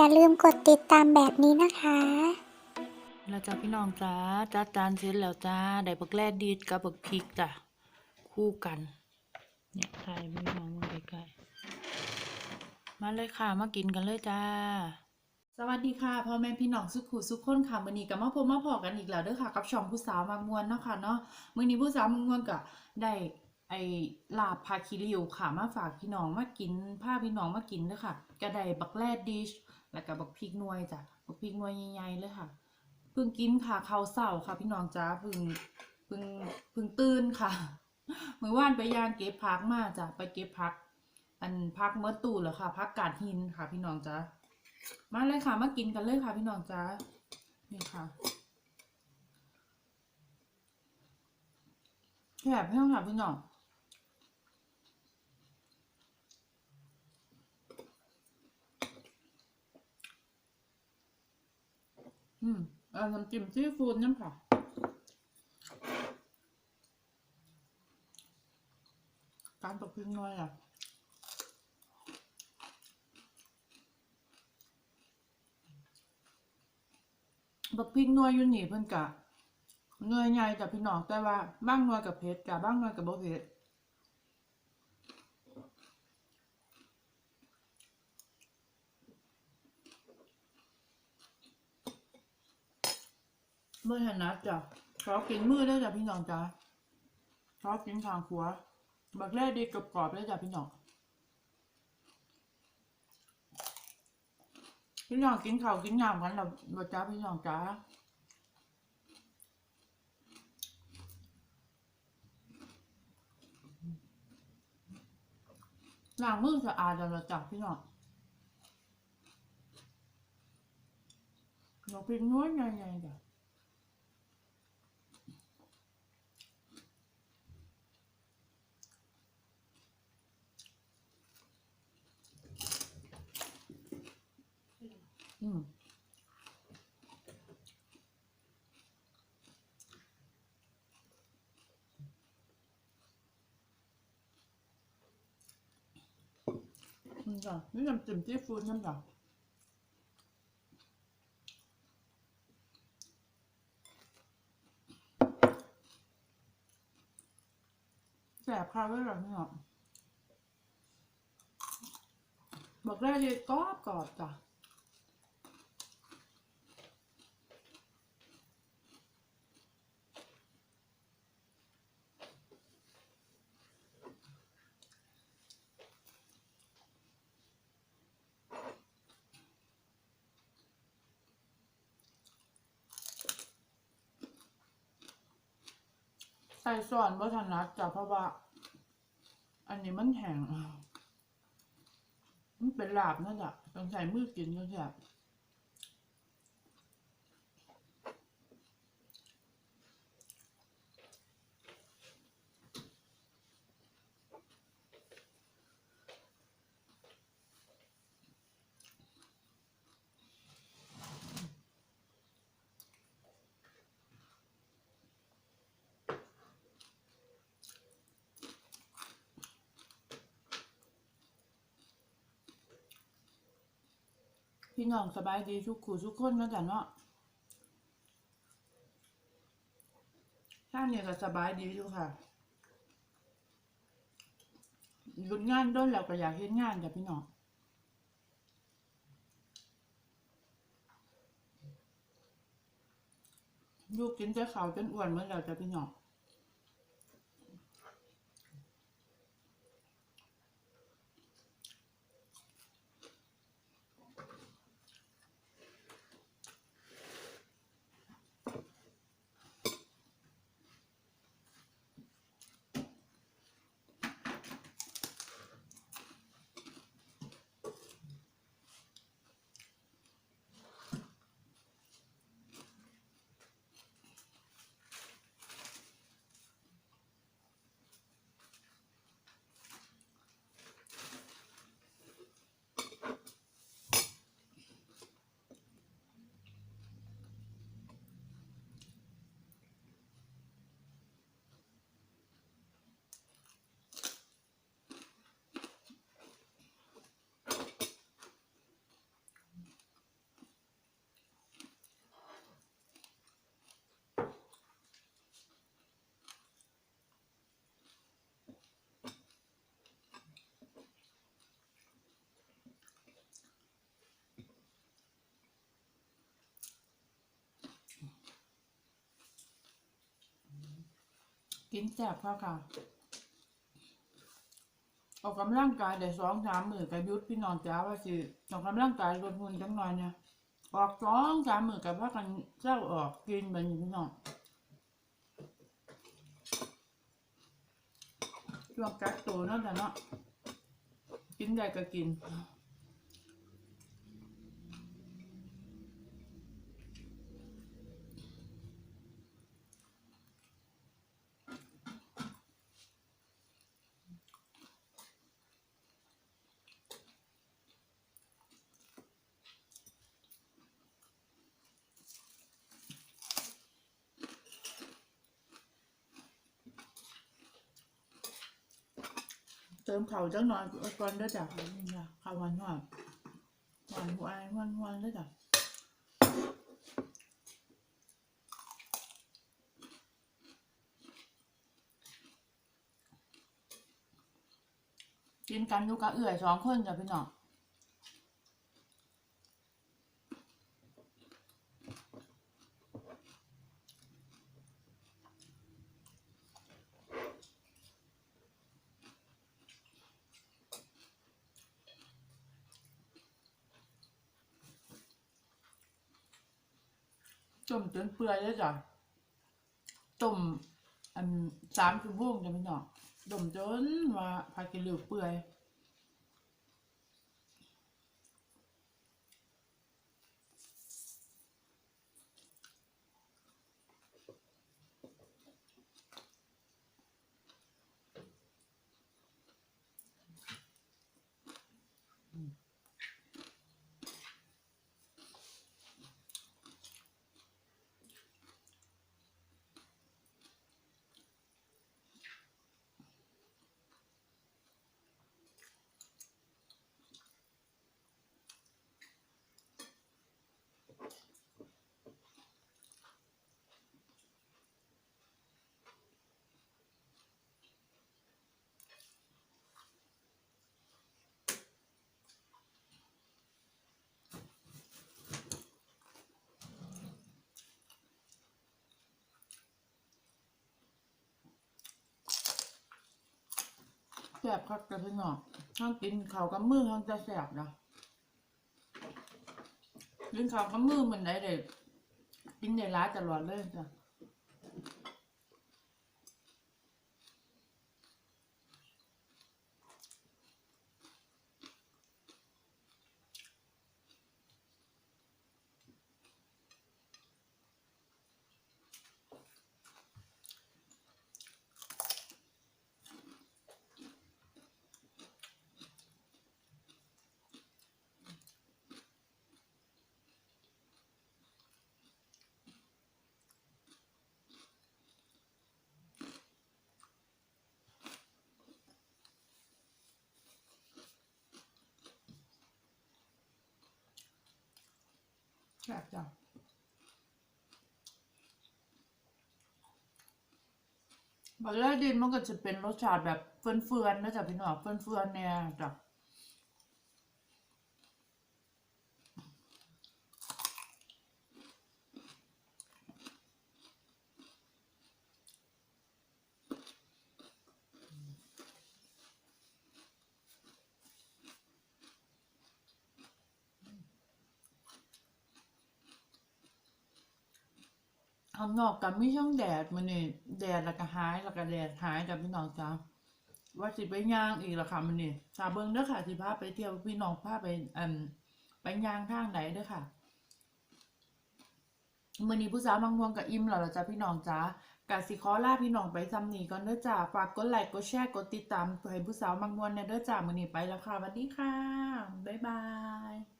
อย่าลืมกดติดตามแบบนี้นะคะ แล้วจ้าพี่น้องจ้าจ้าจานเสร็จแล้วจ้าได้บักแรดดีดกับบักพริกจ้ะคู่กัน เนี่ยถ่ายพี่น้องมาใกล้ๆมาเลยค่ะมากินกันเลยจ้า สวัสดีค่ะพ่อแม่พี่น้องสุขุสุขคนค่ะมื้อนี้ก็มาพบมาพอกันอีกแล้วเด้อค่ะกับช่องผู้สาวมากมวนเนาะค่ะเนาะมื้อนี้ผู้สาวมากมวนก็ได้ไอ้ลาบพาคิริวค่ะมาฝากพี่น้องมากินพาพี่น้องมากินเด้อค่ะก็ได้บักแรดดิช แล้วก็บักพริกน่วยจ้ะบักพริกน่วยใหญ่ๆเลยค่ะเพิ่งกินค่ะข้าวเสาค่ะ พี่น้องจ้าเพิ่งเพิ่งเพิ่งตื่นค่ะเมื่อวานไปยางเก็บพักมาจ้ะไปเก็บพัก อันพักเมื่อตู่แล้วค่ะพักกาดหินค่ะ พี่น้องจ้ามาเลยค่ะมากินกันเลยค่ะ พี่น้องจ้านี่ค่ะแคบเพื่อนค่ะพี่น้อง อืมเอาน้ำจิ้มซีฟู้ดน้ำค่ะการตกพิงน้อยอะบักพริกหนัวอยู่นี่เพิ่นกะเนยใหญ่จ้ะพี่น้องแต่ว่าบ้างหนัวกับเผ็ดจ้ะบ้างหนัวกับบ่เผ็ด เมื่อถนัดจ้ะขอกินมือได้จ้ะพี่น้องจ้ะขอกินทางขัวบักแรกดีกรอบๆได้จ้ะพี่น้อง พี่น้องกินข้าวกินน้ำกันแล้วบ่จ้าพี่น้องจ้าล้างมือสะอาดแล้วจ้ะพี่น้องเราเป็นน้อยใหญ่ๆจ้ะ อืมอืมจ้ะนี่น้ำจิ้มซีฟู้ดน้ำจ้ะแสบคาไว้หรอพี่น้องบอกได้เลยกรอบกรอบจ้ะ ส่ส่วนบ่ถนัดจ้ะเพราะว่า อันนี้มันแห้งมันเป็นลาบนั่นแหละต้องใส่มือกินก็แซ่บ พี่น้องสบายดีทุกขู่ทุกคนนะจ๊ะเนาะท่านเนี่ยก็สบายดีทุกค่ะหยุดงานด้นแล้วก็อยากเห็นงานจ้ะพี่น้องลูกกินแต่ข้าวจนอ้วนเหมือนแล้วจ้ะพี่น้อง กินแซ่บค่ะค่ะ ออกกำลังกายได้สองสามมือกับยุทธพี่น้องจ้าว่าสิออกกำลังกายลดหุ่นจังหน่อยเนี่ยออกสองสามมือกับพากันเจ้าออกกินแบบนี้พี่น้องช่วงกักตัวเนาะแต่เนาะกินได้ก็กิน เติมเข่าจังหน่อยก่อนได้จ้ะนี่จ้ะข่าวหวานหวานหวานหวานหวานหวานด้จ้ะกินกันอยู่กับเอื่อยสองคนจ้ะพี่น้อง ต้มจนเปื่อยแล้วจ้ะต้มอันสามชั่วโมงจะไม่หนอกต้มจนว่าพากินเหลวเปื่อย แซ่บคักจะพี่น้องทั้งกินข้าวกับมือทั้งจะแซ่บนะกินข้าวกับมือมันได้เด็กินได้ร้ายตลอดเลยจ้ะ แซ่บจ้ะบักแรกดินมันก็จะเป็นรสชาติแบบเฟื่อนๆนะจ๊ะพี่น้องเฟื่อนๆเนี่ยจ้ะ ข้างนอกกันไม่ช่องแดดมันนี่แดดแล้วก็หายแล้วก็แดดหายจ้ะพี่น้องจ้าว่าสิไปย่างอีกแล้วค่ะมันนี่สาเบิงเด้อค่ะสิพาไปเที่ยวพี่น้องพาไปอันไปย่างทางไหนเด้อค่ะมื่อนี้ผู้สาวบางวงกับอิมแล้วล่ะจ้ะพี่น้องจ้ากะสิขอลาพี่น้องไปซ้ำนี้ก่อนเด้อจ้าฝากกดไลค์กดแชร์กดติดตามให้ผู้สาวบางวงเนี่ยเด้อจ้ามื่อนี้ไปแล้วค่ะสวัสดีค่ะบ๊ายบาย